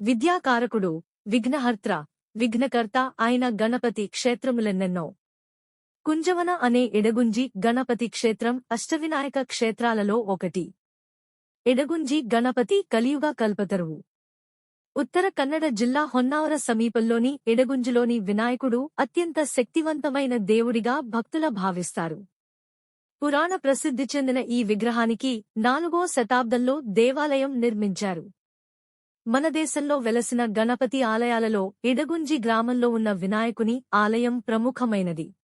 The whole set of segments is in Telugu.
విద్యాకారకుడు విఘ్నహర్త్ర విఘ్నకర్త ఆయన గణపతి క్షేత్రములెన్నెన్నో. కుంజవన అనే ఎడగుంజి గణపతి క్షేత్రం అష్టవినాయక క్షేత్రాలలో ఒకటి. ఎడగుంజి గణపతి కలియుగ కల్పతరువు. ఉత్తర కన్నడ జిల్లా హొన్నావర సమీపంలోని ఎడగుంజిలోని వినాయకుడు అత్యంత శక్తివంతమైన దేవుడిగా భక్తుల భావిస్తారు. పురాణ ప్రసిద్ధి చెందిన ఈ విగ్రహానికి నాలుగో శతాబ్దంలో దేవాలయం నిర్మించారు. మన దేశంలో వెలసిన గణపతి ఆలయాలలో ఎడగుంజి గ్రామంలో ఉన్న వినాయకుని ఆలయం ప్రముఖమైనది.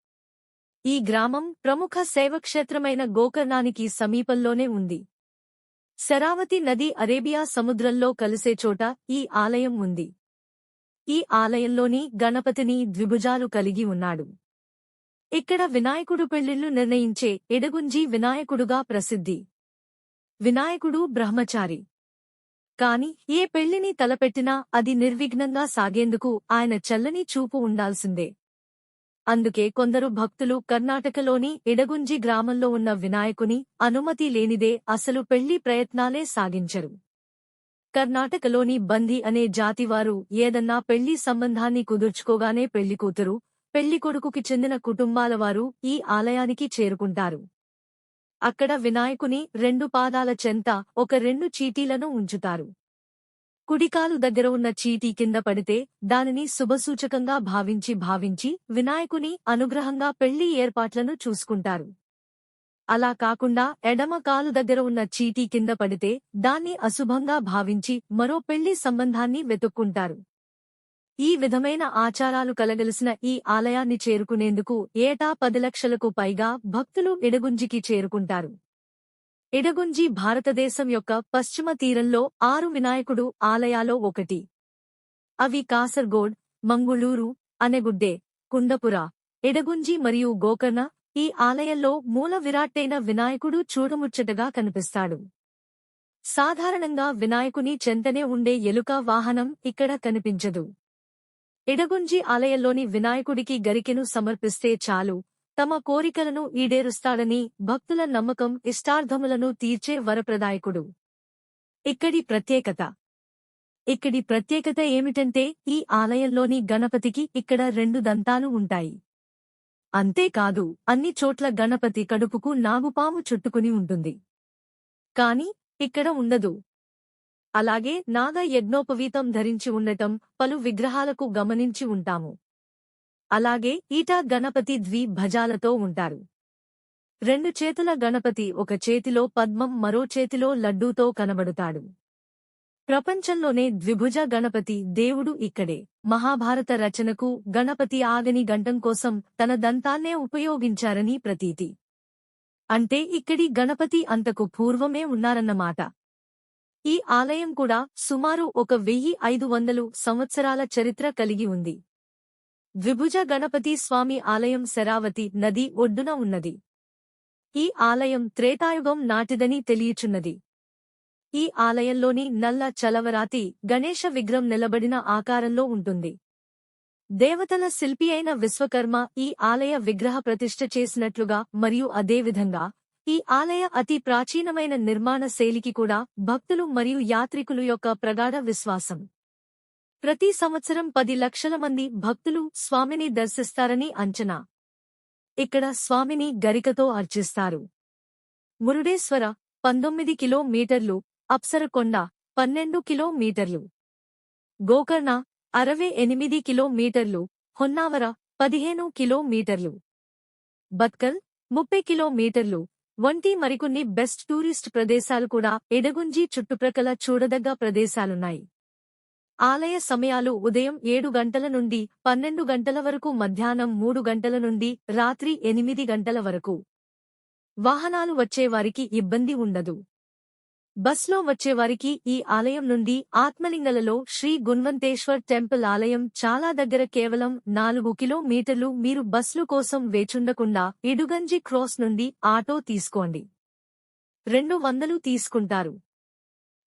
ఈ గ్రామం ప్రముఖ శైవక్షేత్రమైన గోకర్ణానికి సమీపంలోనే ఉంది. శరావతి నది అరేబియా సముద్రంలో కలిసే చోట ఈ ఆలయం ఉంది. ఈ ఆలయంలోని గణపతిని ద్విభుజాలు కలిగి ఉన్నాడు. ఇక్కడ వినాయకుడు పెళ్ళిళ్ళు నిర్ణయించే ఎడగుంజి వినాయకుడుగా ప్రసిద్ధి. వినాయకుడు బ్రహ్మచారి. కాని ఏ పెళ్ళిని తలపెట్టినా అది నిర్విఘ్నంగా సాగేందుకు ఆయన చల్లని చూపు ఉండాల్సిందే. అందుకే కొందరు భక్తులు కర్ణాటకలోని ఇడగుంజి గ్రామంలో ఉన్న వినాయకుని అనుమతి లేనిదే అసలు పెళ్ళి ప్రయత్నాలే సాగించరు. కర్ణాటకలోని బందీ అనే జాతివారు ఏదన్నా పెళ్ళి సంబంధాన్ని కుదుర్చుకోగానే పెళ్ళికూతురు పెళ్ళికొడుకుకి చెందిన కుటుంబాలవారు ఈ ఆలయానికి చేరుకుంటారు. అక్కడ వినాయకుని రెండు పాదాల చెంత ఒక రెండు చీటీలను ఉంచుతారు. కుడికాలు దగ్గర ఉన్న చీటీ కింద పడితే దానిని శుభసూచకంగా భావించి భావించి వినాయకుని అనుగ్రహంగా పెళ్ళి ఏర్పాట్లను చూసుకుంటారు. అలా కాకుండా ఎడమ కాలు దగ్గర ఉన్న చీటీ కింద పడితే దాన్ని అశుభంగా భావించి మరో పెళ్ళి సంబంధాన్ని వెతుక్కుంటారు. ఈ విధమైన ఆచారాలు కలగలిసిన ఈ ఆలయాన్ని చేరుకునేందుకు ఏటా పది లక్షలకు పైగా భక్తులు ఎడగుంజికి చేరుకుంటారు. ఎడగుంజి భారతదేశం యొక్క పశ్చిమ తీరంలో ఆరు వినాయకుడు ఆలయాలో ఒకటి. అవి కాసర్గోడ్ మంగుళూరు అనెగుడ్డే కుండపుర ఎడగుంజి మరియు గోకర్ణ ఈ ఆలయంలో మూల విరాట్టైన వినాయకుడు చూడముచ్చటగా కనిపిస్తాడు. సాధారణంగా వినాయకుని చెంతనే ఉండే ఎలుక వాహనం ఇక్కడ కనిపించదు. ఎడగుంజి ఆలయంలోని వినాయకుడికి గరికెను సమర్పిస్తే చాలు. తమ కోరికలను ఈడేరుస్తాడని భక్తుల నమ్మకం ఇష్టార్థములను తీర్చే వరప్రదాయకుడు. ఇక్కడి ప్రత్యేకత. ఇక్కడి ప్రత్యేకత ఏమిటంటే ఈ ఆలయంలోని గణపతికి ఇక్కడ రెండు దంతాలు ఉంటాయి. అంతేకాదు అన్ని చోట్ల గణపతి కడుపుకు నాగుపాము చుట్టుకుని ఉంటుంది. కాని ఇక్కడ ఉండదు. అలాగే నాగ యజ్ఞోపవీతం ధరించి ఉండటం పలు విగ్రహాలకు గమనించి ఉంటాము. అలాగే ఈటా గణపతి ద్విభజాలతో ఉంటారు. రెండు చేతుల గణపతి ఒక చేతిలో పద్మం మరో చేతిలో లడ్డూతో కనబడుతాడు. ప్రపంచంలోనే ద్విభుజ గణపతి దేవుడు ఇక్కడే. మహాభారత రచనకు గణపతి ఆగని గంటం కోసం తన దంతాన్నే ఉపయోగించారని ప్రతీతి. అంటే ఇక్కడి గణపతి అంతకు పూర్వమే ఉన్నారన్నమాట. ఈ ఆలయం కూడా సుమారు ఒక వెయ్యి ఐదు వందలు సంవత్సరాల చరిత్ర కలిగి ఉంది. ద్విభుజ గణపతి స్వామి ఆలయం శరావతి నది ఒడ్డున ఉన్నది. ఈ ఆలయం త్రేతాయుగం నాటిదని తెలియచున్నది. ఈ ఆలయంలోని నల్ల చలవరాతి గణేశ విగ్రహం నిలబడిన ఆకారంలో ఉంటుంది. దేవతల శిల్పి అయిన విశ్వకర్మ ఈ ఆలయ విగ్రహ ప్రతిష్ఠ చేసినట్లుగా మరియు అదేవిధంగా ఈ ఆలయ అతి ప్రాచీనమైన నిర్మాణ శైలికి కూడా భక్తులు మరియు యాత్రికులు యొక్క ప్రగాఢ విశ్వాసం. ప్రతి సంవత్సరం పది లక్షల మంది భక్తులు స్వామిని దర్శిస్తారని అంచనా. ఇక్కడ స్వామిని గరికతో అర్చిస్తారు. మురుడేశ్వర పంతొమ్మిది కిలోమీటర్లు అప్సరకొండ పన్నెండు కిలోమీటర్లు. గోకర్ణ అరవై ఎనిమిది కిలోమీటర్లు హొన్నావర పదిహేను కిలోమీటర్లు. బత్కల్ ముప్పై కిలోమీటర్లు వంటి మరికొన్ని బెస్ట్ టూరిస్ట్ ప్రదేశాలు కూడా ఎడగుంజి చుట్టుప్రక్కల చూడదగ్గ ప్రదేశాలున్నాయి. ఆలయ సమయాలు ఉదయం ఏడు గంటల నుండి పన్నెండు గంటల వరకు మధ్యాహ్నం మూడు గంటల నుండి రాత్రి ఎనిమిది గంటల వరకు. వాహనాలు వచ్చేవారికి ఇబ్బంది ఉండదు. బస్లో వచ్చేవారికి ఈ ఆలయం నుండి ఆత్మలింగలలో శ్రీ గుణవంతేశ్వర్ టెంపుల్ ఆలయం చాలా దగ్గర కేవలం నాలుగు కిలోమీటర్లు. మీరు బస్లు కోసం వేచుండకుండా ఇడుగంజి క్రాస్ నుండి ఆటో తీసుకోండి. రెండు వందలు తీసుకుంటారు.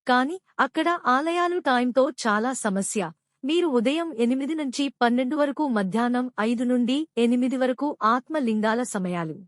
కాని అక్కడ ఆలయాలు టైంతో చాలా సమస్య. మీరు ఉదయం ఎనిమిది నుంచి పన్నెండు వరకు మధ్యాహ్నం ఐదు నుండి ఎనిమిది వరకు ఆత్మలింగాల సమయాలు.